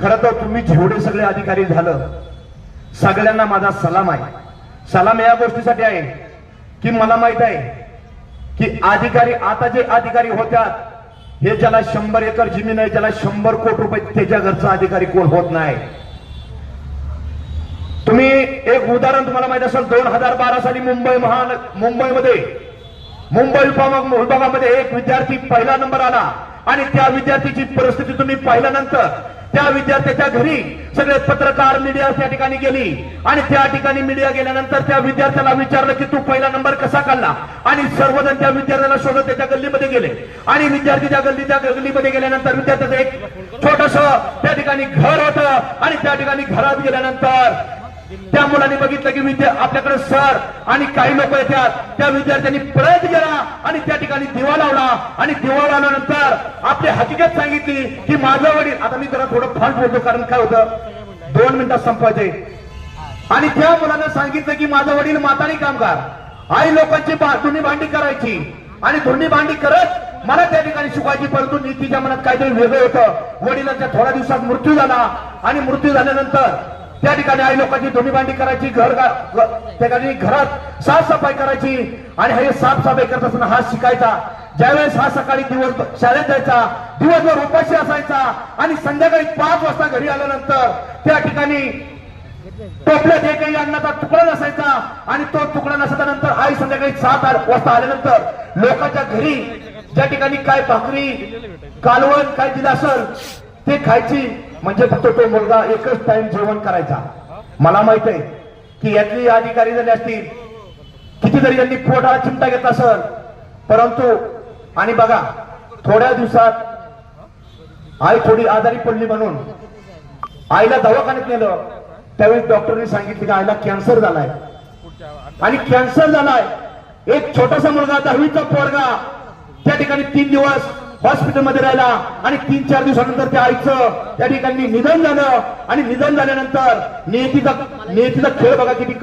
खर तर तुम्ही जेवढे सगळे अधिकारी झालं सगळ्यांना माझा सलाम आहे. सलाम या गोष्टीसाठी आहे की मला माहीत आहे की अधिकारी आता जे अधिकारी होत्यात हे ज्याला शंभर एकर जमीन आहे ज्याला शंभर कोटी रुपये त्याच्या घरचा अधिकारी कोण होत नाही. तुम्ही एक उदाहरण तुम्हाला माहीत असेल दोन हजार बारा साली मुंबई महान मुंबईमध्ये मुंबई विभाग विभागामध्ये एक विद्यार्थी पहिला नंबर आला आणि त्या विद्यार्थीची परिस्थिती तुम्ही पाहिल्यानंतर त्या विद्यार्थ्याच्या घरी सगळे पत्रकार मीडिया त्या ठिकाणी गेली. आणि त्या ठिकाणी मीडिया गेल्यानंतर त्या विद्यार्थ्याला विचारलं की तू पहिला नंबर कसा काढला? आणि सर्वजण त्या विद्यार्थ्याला शोधत त्याच्या गल्लीमध्ये गेले. आणि विद्यार्थी त्या गल्ली त्या गल्लीमध्ये गेल्यानंतर विद्यार्थ्याचं एक छोटस त्या ठिकाणी घर होतं. आणि त्या ठिकाणी घरात गेल्यानंतर त्या मुलांनी बघितलं की विद्या आपल्याकडे सर आणि काही लोक येतात. त्या विद्यार्थ्यांनी प्रयत्न गेला आणि त्या ठिकाणी दिवा लावला. आणि दिवा लावल्यानंतर आपली हकीकत सांगितली की माझं वडील आता मी जरा थोडं फास्ट बोलतो कारण काय होतं? दोन मिनिटात संपवायचे. आणि त्या मुलांना सांगितलं की माझं वडील मातानी कामगार. आई लोकांची धुणी भांडी करायची. आणि धुणी भांडी करत मला त्या ठिकाणी शिकवायची. परंतु नीतीच्या मनात काहीतरी वेगळं होतं. वडिलांच्या थोड्या दिवसात मृत्यू झाला. आणि मृत्यू झाल्यानंतर त्या ठिकाणी आई लोकांची धुणी भांडी करायची घर त्या ठिकाणी घरात साफसफाई करायची आणि हे साफसफाई करत असताना हा शिकायचा. ज्यावेळेस हा सकाळी दिवस शाळेत जायचा दिवसभर उपाशी असायचा आणि संध्याकाळी पाच वाजता घरी आल्यानंतर त्या ठिकाणी टोपल्यात एकही अन्नाचा तुकडा नसायचा आणि तो तुकडा नसल्यानंतर आई संध्याकाळी सात आठ वाजता आल्यानंतर लोकांच्या घरी ज्या ठिकाणी काय भाकरी कालवण काय दिलं असेल ते खायची. म्हणजे फक्त तो मुलगा एकच टाइम जेवण करायचा. मला माहीत आहे की यातली अधिकारी झाले असतील कितीतरी यांनी पोटाला चिमटा घेतला सर परंतु आणि बघा थोड्या दिवसात आई थोडी आजारी पडली म्हणून आईला दवाखान्यात नेलं. त्यावेळी डॉक्टरने सांगितलं की आईला कॅन्सर झालाय. आणि कॅन्सर झालाय. एक छोटासा मुलगा दहावीचा पोरगा त्या ठिकाणी तीन दिवस हॉस्पिटलमध्ये राहिला आणि तीन चार दिवसानंतर त्या आईचं त्या ठिकाणी निधन झालं. आणि निधन झाल्यानंतर नियतीचा नियतीचा खेळ बघा किती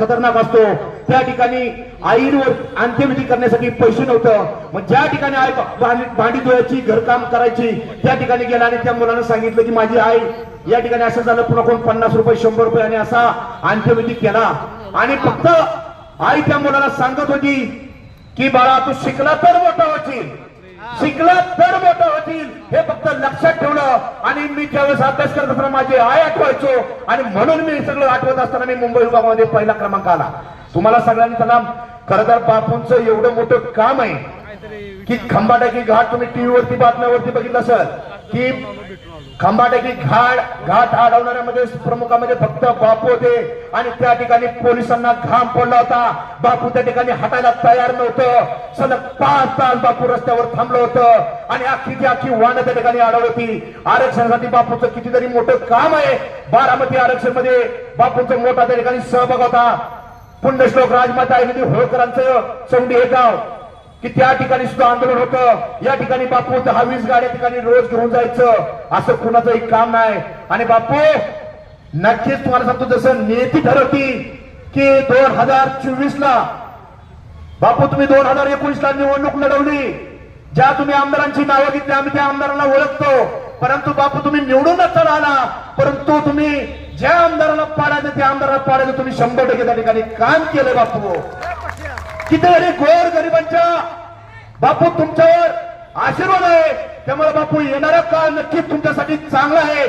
खतरनाक असतो. त्या ठिकाणी आईवर अंत्यविधी करण्यासाठी पैसे नव्हतं. मग ज्या ठिकाणी आई भांडी भांडी धुवायची घरकाम करायची त्या ठिकाणी गेला आणि त्या मुलानं सांगितलं की माझी आई या ठिकाणी असं झालं पुन्हा कोण पन्नास रुपये शंभर रुपये आणि असा अंत्यविधी केला. आणि फक्त आई त्या मुलाला सांगत होती की बाळा तू शिकला तर मोठा होशील. शिकला तर मोठं होतील हे फक्त लक्षात ठेवलं आणि मी त्यावेळेस अभ्यास करत असताना माझी आय आठवायचो आणि म्हणून मी सगळं आठवत असताना मी मुंबई विभागामध्ये पहिला क्रमांक आला. तुम्हाला सगळ्यांनी त्यांना खरंतर बापूंचं एवढं मोठं काम आहे की खंबाटाकी घाट तुम्ही टीव्हीवरती बातम्यावरती बघितलं सर की खंबाटकी घाट घाट अडवणाऱ्यामध्ये प्रमुखामध्ये फक्त बापू होते. आणि त्या ठिकाणी पोलिसांना घाम पडला होता. बापू त्या ठिकाणी हटायला तयार नव्हतं. सलग पाच तास बापू रस्त्यावर थांबलं होतं. आणि अख्खीची अख्खी वाहनं त्या ठिकाणी अडवली होती. आरक्षणासाठी बापूचं कितीतरी मोठं काम आहे. बारामती आरक्षणमध्ये बापूंचा मोठा त्या ठिकाणी सहभाग होता. पुण्यश्लोक राजमाता होळकरांचं चौंडी हे गाव. की त्या ठिकाणी सुद्धा आंदोलन होतं. या ठिकाणी बापू दहा वीस गाड्या ठिकाणी रोज घेऊन जायचं. असं कुणाचंही काम नाही. आणि बापू नक्कीच तुम्हाला सांगतो जसं नेती ठरवती की दोन हजार चोवीस ला बापू तुम्ही दोन हजार एकोणीस ला निवडणूक लढवली. ज्या तुम्ही आमदारांची नावं घेतली आम्ही त्या आमदारांना ओळखतो. परंतु बापू तुम्ही निवडूनच राहिला. आला परंतु तुम्ही ज्या आमदाराला पाडायचं त्या आमदाराला पाडायचं तुम्ही शंभर टक्के त्या ठिकाणी काम केलं बापू. कितीतरी गोर गरिबांच्या बापू तुमच्यावर आशीर्वाद आहे. त्यामुळे बापू येणारा काळ नक्कीच तुमच्यासाठी चांगला आहे.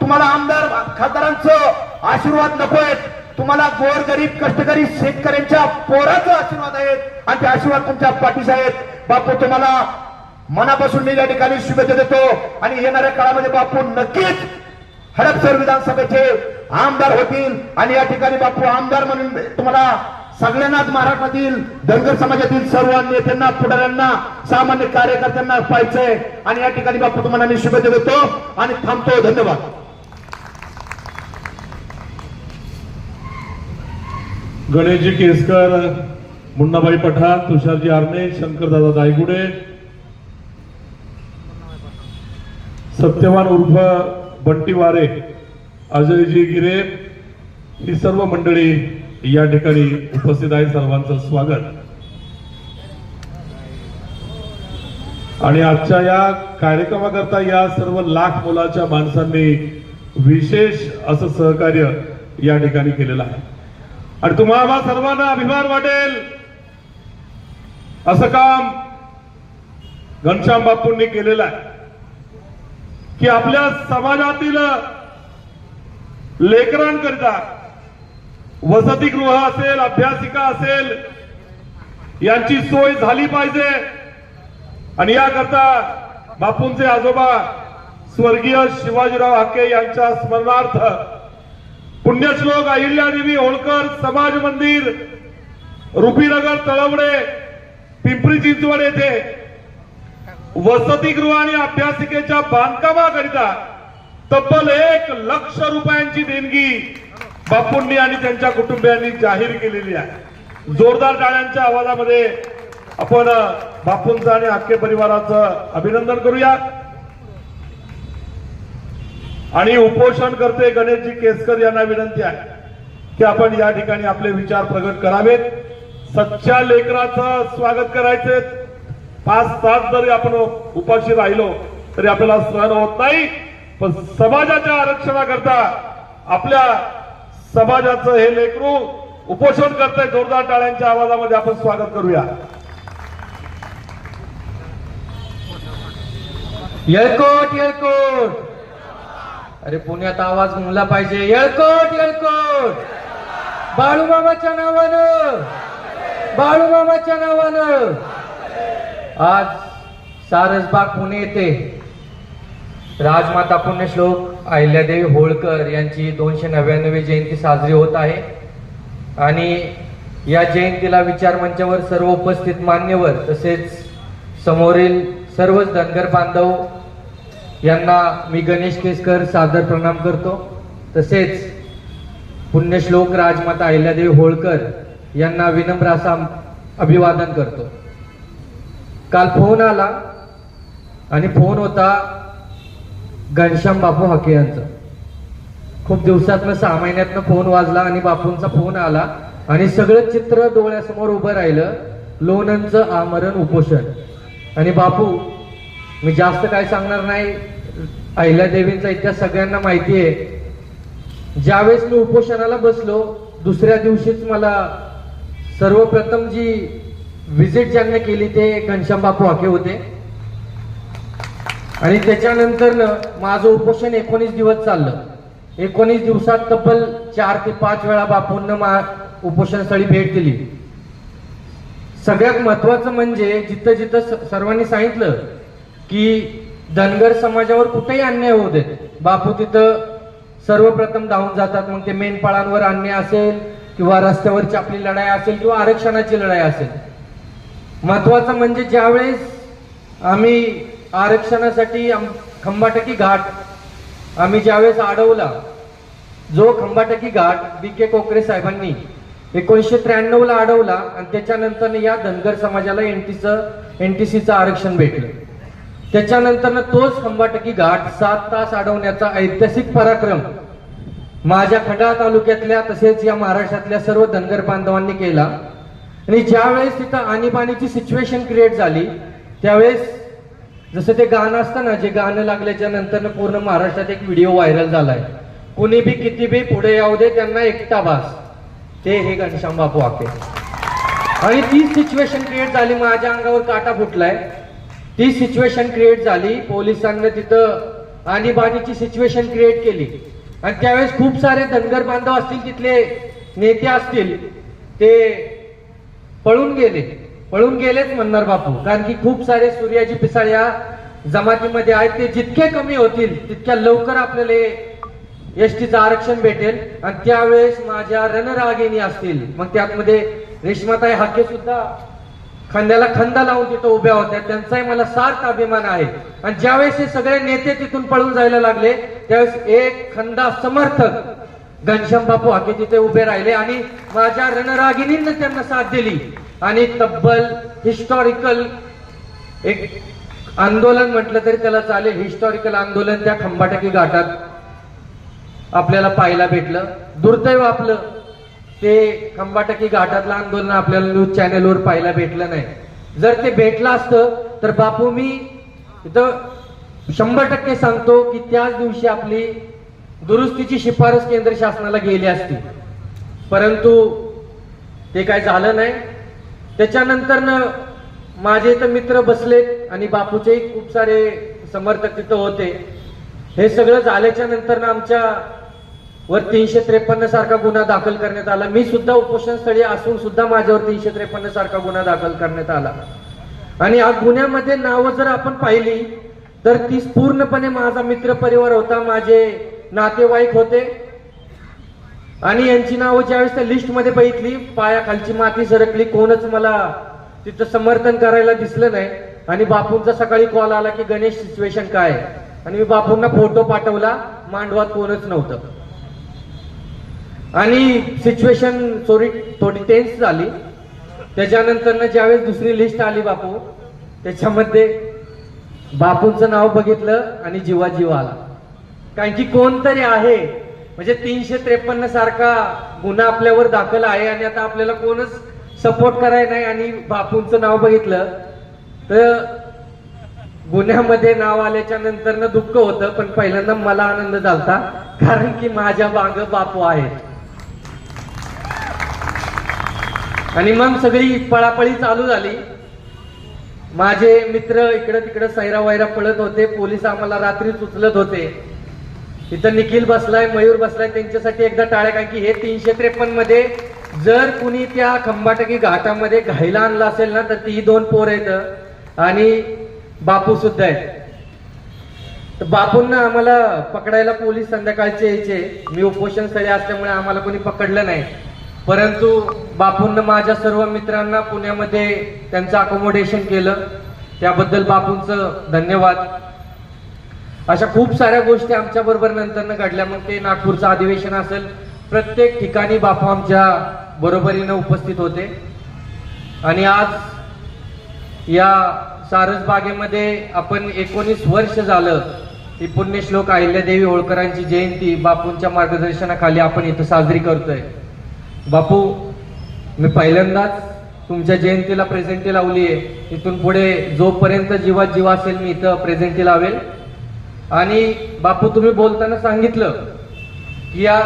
तुम्हाला आमदार खासदारांचं आशीर्वाद नकोय. तुम्हाला गोर गरीब कष्टकरी शेतकऱ्यांच्या पोराचा आशीर्वाद आहेत. आणि ते आशीर्वाद तुमच्या पाठीस आहेत. बापू तुम्हाला मनापासून मी या ठिकाणी शुभेच्छा देतो. आणि येणाऱ्या काळामध्ये बापू नक्कीच हडपसर विधानसभेचे आमदार होतील. आणि या ठिकाणी बापू आमदार म्हणून तुम्हाला सगळ्यांनाच महाराष्ट्रातील धनगर समाजातील सर्व नेत्यांना पुढाऱ्यांना सामान्य कार्यकर्त्यांना पाहायचंय. आणि या ठिकाणी बापू तुम्हाला मी शुभेच्छा देतो आणि थांबतो. धन्यवाद. गणेशजी केसकर मुन्नाबाई पठाण तुषारजी आरणे शंकरदादा दायगुडे सत्यवान उर्फ बंटी वारे अजयजी गिरे ही सर्व मंडळी या ठिकाणी उपस्थित आहे सर्वांचं स्वागत. आणि आजच्या या कार्यक्रमाकरता या सर्व लाख मुलाच्या माणसांनी विशेष असं सहकार्य या ठिकाणी केलेलं आहे. आणि तुम्हाला सर्वांना अभिमान वाटेल. असं काम घनश्याम बापूंनी केलेलं आहे. की आपल्या समाजातील लेकरांकरिता वसतिगृह असेल अभ्यासिका असेल यांची सोय झाली पाहिजे. आणि याकरता बापूंचे आजोबा स्वर्गीय शिवाजीराव हाके यांच्या स्मरणार्थ पुण्यश्लोक अहिल्यादेवी होळकर समाज मंदिर रुपीनगर तळवडे पिंपरी चिंचवड येथे वसतिगृह आणि अभ्यासिकेच्या बांधकामाकरिता तब्बल एक लक्ष रुपयांची देणगी बापूंनी आणि त्यांच्या कुटुंबियांनी जाहीर केलेली आहे. जोरदार टाळ्यांच्या आवाजामध्ये आपण बापूंचं आणि आख्खे परिवाराचं अभिनंदन करूया आणि उपोषण करते गणेशजी केसकर यांना विनंती आहे की आपण या ठिकाणी आपले विचार प्रगट करावेत. सच्च्या लेकराचं स्वागत करायचे पाच तास जरी आपण उपाशी राहिलो तरी आपल्याला सहन होत नाही. पण समाजाच्या आरक्षणाकरता आपल्या समाजाचं हे लेकरू उपोषण करतंय जोरदार टाळ्यांच्या आवाजामध्ये आपण स्वागत करूया. येळकोट येळकोट. अरे पुण्यात आवाज म्हणला पाहिजे. येळकोट येळकोट. बाळूमामाच्या नावानं. बाळूमामाच्या नावानं. आज सारसबाग पुणे येथे राजमाता पुण्यश्लोक अहिल्यादेवी होळकर यांची दोनशे नव्याण्णवी जयंती साजरी होत आहे. आणि या जयंतीला विचार मंचावर सर्व उपस्थित मान्यवर तसेच समोरील सर्वच धनगर बांधव यांना मी गणेश केसकर सादर प्रणाम करतो. तसेच पुण्यश्लोक राजमाता अहिल्यादेवी होळकर यांना विनम्र असा अभिवादन करतो. काल फोन आला आणि फोन होता घनश्याम बापू हके यांचं. खूप दिवसातनं सहा महिन्यातनं फोन वाजला आणि बापूंचा फोन आला आणि सगळं चित्र डोळ्यासमोर उभं राहिलं लोणंदचं आमरण उपोषण. आणि बापू मी जास्त काय सांगणार नाही. अहिल्यादेवींचा इतिहास सगळ्यांना माहिती आहे. ज्यावेळेस मी उपोषणाला बसलो दुसऱ्या दिवशीच मला सर्वप्रथम जी विजिट ज्यांनी केली ते घनश्याम बापू हाके होते. आणि त्याच्यानंतर माझं उपोषण एकोणीस दिवस चाललं. एकोणीस दिवसात तब्बल चार ते पाच वेळा बापूंना मा उपोषणस्थळी भेट दिली. सगळ्यात महत्वाचं म्हणजे जिथं जिथं स- सर्वांनी सांगितलं की धनगर समाजावर कुठेही अन्याय होऊ देत. बापू तिथं सर्वप्रथम धावून जातात. मग ते मेनपाळांवर अन्याय असेल किंवा रस्त्यावरची आपली लढाई असेल किंवा आरक्षणाची लढाई असेल. महत्वाचं म्हणजे ज्यावेळेस आम्ही आरक्षणासाठी आम- खंबाटकी घाट. आम्ही ज्यावेळेस अडवला जो खंबाटकी घाट बी के कोकरे साहेबांनी एकोणीसशे त्र्याण्णव ला अडवला आणि त्याच्यानंतर या धनगर समाजाला एनटीचं एनटीसीचं आरक्षण भेटलं. त्याच्यानंतर तोच खंबाटकी घाट सात तास अडवण्याचा ऐतिहासिक पराक्रम माझ्या खंडाळा तालुक्यातल्या तसेच या महाराष्ट्रातल्या सर्व धनगर बांधवांनी केला. आणि ज्यावेळेस तिथं आणीबाणीची सिच्युएशन क्रिएट झाली त्यावेळेस जसं ते गाणं असतं ना जे गाणं लागल्याच्या नंतर पूर्ण महाराष्ट्रात एक व्हिडिओ व्हायरल झालाय. कुणी बी किती बी पुढे येऊ दे त्यांना एकटा भास ते हे घनश्याम बापू आके आणि ती सिच्युएशन क्रिएट झाली माझ्या अंगावर काटा फुटलाय. ती सिच्युएशन क्रिएट झाली पोलिसांनी तिथं आणीबाणीची सिच्युएशन क्रिएट केली. आणि त्यावेळेस खूप सारे धनगर बांधव असतील तिथले नेते असतील ते पळून गेले. पळून गेलेच म्हणणार बापू. कारण की खूप सारे सूर्याजी पिसाळ या जमातीमध्ये आहेत ते जितके कमी होतील तितक्या लवकर आपल्याला एसटीचं आरक्षण भेटेल. आणि त्यावेळेस माझ्या रणरागिणी असतील मग त्यामध्ये रेशमाताई हाके सुद्धा खांद्याला खांदा लावून तिथं उभ्या होत्या. त्यांचाही मला सार्थ अभिमान आहे. आणि ज्यावेळेस हे सगळे नेते तिथून पळून जायला लागले त्यावेळेस एक खंदा समर्थक घनश्याम बापू हाके तिथे उभे राहिले आणि माझ्या रणरागिणींना त्यांना साथ दिली. आणि तब्बल हिस्टॉरिकल एक आंदोलन म्हटलं तरी त्याला चालेल. हिस्टॉरिकल आंदोलन त्या खंबाटकी घाटात आपल्याला पाहायला भेटलं. दुर्दैव आपलं ते खंबाटकी घाटातलं आंदोलन आपल्याला न्यूज चॅनेलवर पाहायला भेटलं नाही. जर ते भेटलं असतं तर बापू मी इथं शंभर टक्के सांगतो की त्याच दिवशी आपली दुरुस्तीची शिफारस केंद्र शासनाला गेली असती. परंतु ते काय झालं नाही. त्याच्यानंतर माझे इथं मित्र बसलेत आणि बापूचेही खूप सारे समर्थक तिथं होते. हे सगळं झाल्याच्यानंतर आमच्या वर तीनशे त्रेपन्न सारखा गुन्हा दाखल करण्यात आला. मी सुद्धा उपोषण स्थळी असून सुद्धा माझ्यावर तीनशे त्रेपन्न सारखा गुन्हा दाखल करण्यात आला. आणि या गुन्ह्यामध्ये नावं जर आपण पाहिली तर ती पूर्णपणे माझा मित्र परिवार होता माझे नातेवाईक होते. आणि यांची नावं ज्यावेळेस त्या लिस्टमध्ये बघितली पायाखालची माती सरकली कोणच मला तिथं समर्थन करायला दिसलं नाही. आणि बापूंचा सकाळी कॉल आला की गणेश सिच्युएशन काय आहे? आणि मी बापूंना फोटो पाठवला मांडवात कोणच नव्हतं. आणि सिच्युएशन थोडी थोडी टेन्स झाली. त्याच्यानंतर ज्यावेळेस दुसरी लिस्ट आली बापू त्याच्यामध्ये बापूंचं नाव बघितलं आणि जीवा जीव आला. कारण की कोणतरी आहे म्हणजे तीनशे त्रेपन्न सारखा गुन्हा आपल्यावर दाखल आहे आणि आता आपल्याला कोणच सपोर्ट करायला नाही आणि बापूंचं नाव बघितलं तर गुन्ह्यामध्ये नाव आल्याच्यानंतर दुःख होतं पण पहिल्यांदा मला आनंद झालता कारण की माझ्या बाग बापू आहेत. आणि मग सगळी पळापळी चालू झाली. माझे मित्र इकडं तिकडं सैरा वैरा पळत होते पोलीस आम्हाला रात्रीच उचलत होते. इथं निखिल बसलाय मयूर बसलाय त्यांच्यासाठी एकदा टाळ्या कारण की हे तीनशे त्रेपन्नमध्ये जर कुणी त्या खंबाटकी घाटामध्ये घायला आणलं असेल ना तर ती दोन पोर आहेत. आणि बापू सुद्धा आहेत. तर बापूंना आम्हाला पकडायला पोलीस संध्याकाळचे यायचे. मी उपोषण स्थळी असल्यामुळे आम्हाला कोणी पकडलं नाही. परंतु बापूंना माझ्या सर्व मित्रांना पुण्यामध्ये त्यांचं अकोमोडेशन केलं. त्याबद्दल बापूंचं धन्यवाद. अशा खूप साऱ्या गोष्टी आमच्या बरोबर नंतर घडल्या. मग ते नागपूरचं अधिवेशन असेल. प्रत्येक ठिकाणी बापू आमच्या बरोबरीनं उपस्थित होते. आणि आज या सारस बागेमध्ये आपण एकोणीस वर्ष झालं ही पुण्यश्लोक अहिल्यादेवी होळकरांची जयंती बापूंच्या मार्गदर्शनाखाली आपण इथं साजरी करतोय. बापू मी पहिल्यांदाच तुमच्या जयंतीला प्रेझेंटी लावली आहे इथून पुढे जोपर्यंत जीवात जीव असेल मी इथं प्रेझेंटी लावेल. आणि बापू तुम्ही बोलताना सांगितलं की या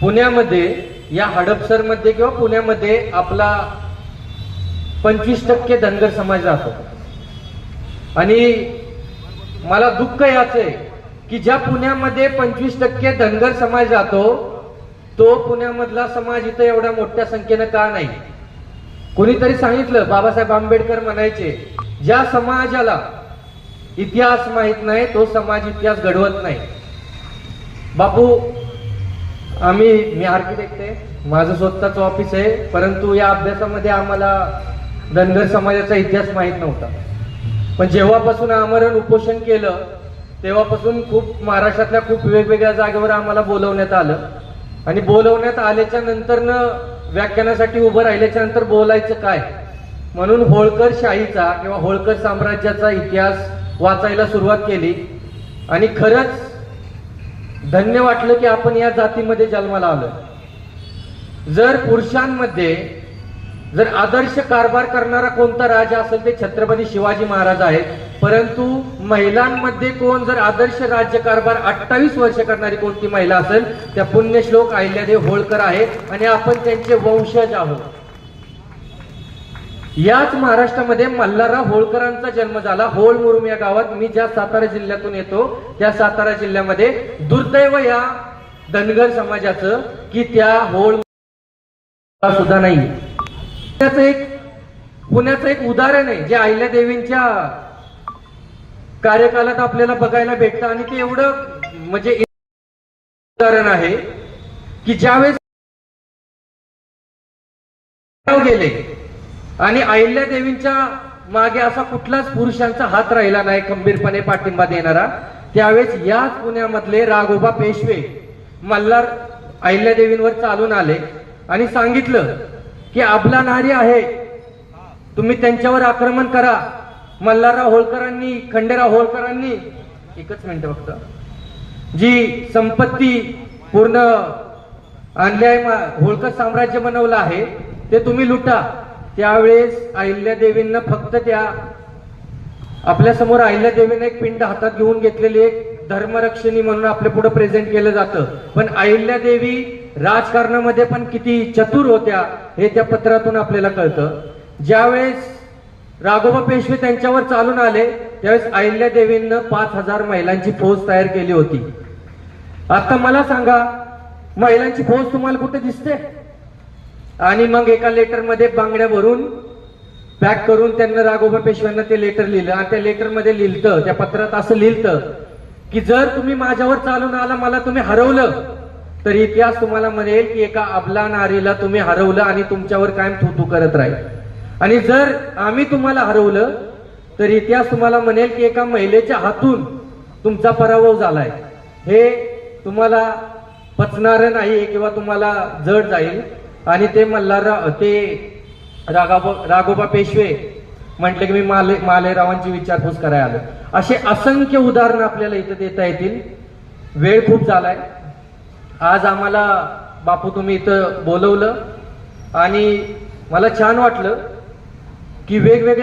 पुण्यामध्ये या हडपसरमध्ये किंवा पुण्यामध्ये आपला पंचवीस टक्के धनगर समाज राहतो. आणि मला दुःख याच आहे की ज्या पुण्यामध्ये पंचवीस टक्के धनगर समाज राहतो तो पुण्यामधला समाज इथं एवढ्या मोठ्या संख्येनं का नाही? कोणीतरी सांगितलं बाबासाहेब आंबेडकर म्हणायचे ज्या समाजाला इतिहास माहीत नाही तो समाज इतिहास घडवत नाही. बापू आम्ही मी आर्किटेक्ट आहे माझं स्वतःच ऑफिस आहे परंतु या अभ्यासामध्ये आम्हाला धनगर समाजाचा इतिहास माहीत नव्हता. पण जेव्हापासून आमरण उपोषण केलं तेव्हापासून खूप महाराष्ट्रातल्या खूप वेगवेगळ्या जागेवर आम्हाला बोलवण्यात आलं. आणि बोलवण्यात आल्याच्यानंतर व्याख्यानासाठी उभं राहिल्याच्या नंतर बोलायचं काय? म्हणून होळकर शाहीचा किंवा होळकर साम्राज्याचा इतिहास वाचायला सुरुवात केली. आणि खरंच धन्य वाटलं की आपण या जातीमध्ये जन्माला आलो जर पुरुषांमध्ये जर आदर्श कारभार करणारा कोणता राजा असेल ते छत्रपती शिवाजी महाराज आहेत. परंतु महिलांमध्ये कोण जर आदर्श राज्य कारभार अठ्ठावीस वर्ष करणारी कोणती महिला असेल त्या पुण्यश्लोक अहिल्यादेव होळकर आहे. आणि आपण त्यांचे वंशज आहोत. याच महाराष्ट्रामध्ये मल्हारराव होळकरांचा जन्म झाला. होळ मुरुम या गावात मी ज्या सातारा जिल्ह्यातून येतो त्या सातारा जिल्ह्यामध्ये दुर्दैव या धनगर समाजाचं की त्या होळ सुद्धा नाही. पुण्याचं एक पुण्याचं एक उदाहरण आहे जे अहिल्यादेवींच्या कार्यकालात आपल्याला बघायला भेटतं आणि ते एवढं म्हणजे उदाहरण आहे की ज्यावेळेस गेले आणि अहिल्या देवींच्या मागे असा कुठलाच पुरुषांचा हात राहिला नाही खंबीरपणे पाठिंबा देणारा. त्यावेळेस याच पुण्यामधले राघोबा पेशवे मल्हार अहिल्यादेवींवर चालून आले आणि सांगितलं की आपला नारी आहे. तुम्ही त्यांच्यावर आक्रमण करा. मल्हारराव होळकरांनी खंडेराव होळकरांनी एकच मिनिट फक्त. जी संपत्ती पूर्ण आणल्याय होळकर साम्राज्य बनवलं आहे ते तुम्ही लुटा. त्यावेळेस अहिल्यादेवींना फक्त त्या आपल्यासमोर एक पिंड हातात घेऊन घेतलेली एक धर्मरक्षणी म्हणून आपल्या पुढे प्रेझेंट केलं जातं. पण अहिल्यादेवी राजकारणामध्ये पण किती चतुर होत्या हे त्या पत्रातून आपल्याला कळतं. ज्यावेळेस राघोबा पेशवे त्यांच्यावर चालून आले त्यावेळेस अहिल्या देवींना पाच हजार महिलांची फौज तयार केली होती. आता मला सांगा महिलांची फौज तुम्हाला कुठे दिसते? आणि मग एका लेटरमध्ये बांगड्या भरून पॅक करून त्यांना राघोबा पेशव्यांना ते लेटर लिहिलं. आणि त्या लेटरमध्ये लिहिलं त्या पत्रात असं लिहिलं की जर तुम्ही माझ्यावर चालून आला मला तुम्ही हरवलं तर इतिहास तुम्हाला म्हणेल की एका अबला नारीला तुम्ही हरवलं आणि तुमच्यावर कायम थुतू करत राहील. आणि जर आम्ही तुम्हाला हरवलं तर इतिहास तुम्हाला म्हणेल की एका महिलेच्या हातून तुमचा पराभव झालाय. हे तुम्हाला पचणारं नाही किंवा तुम्हाला जड जाईल. आणि ते मल्हार ते राघोबा राघोबा पेशवे म्हटले की मी माले मालेरावांची विचारपूस करायला आलो असे असंख्य उदाहरणं आपल्याला इथं देता येतील. वेळ खूप झालाय. आज आम्हाला बापू तुम्ही इथं बोलवलं आणि मला छान वाटलं की वेगवेगळ्या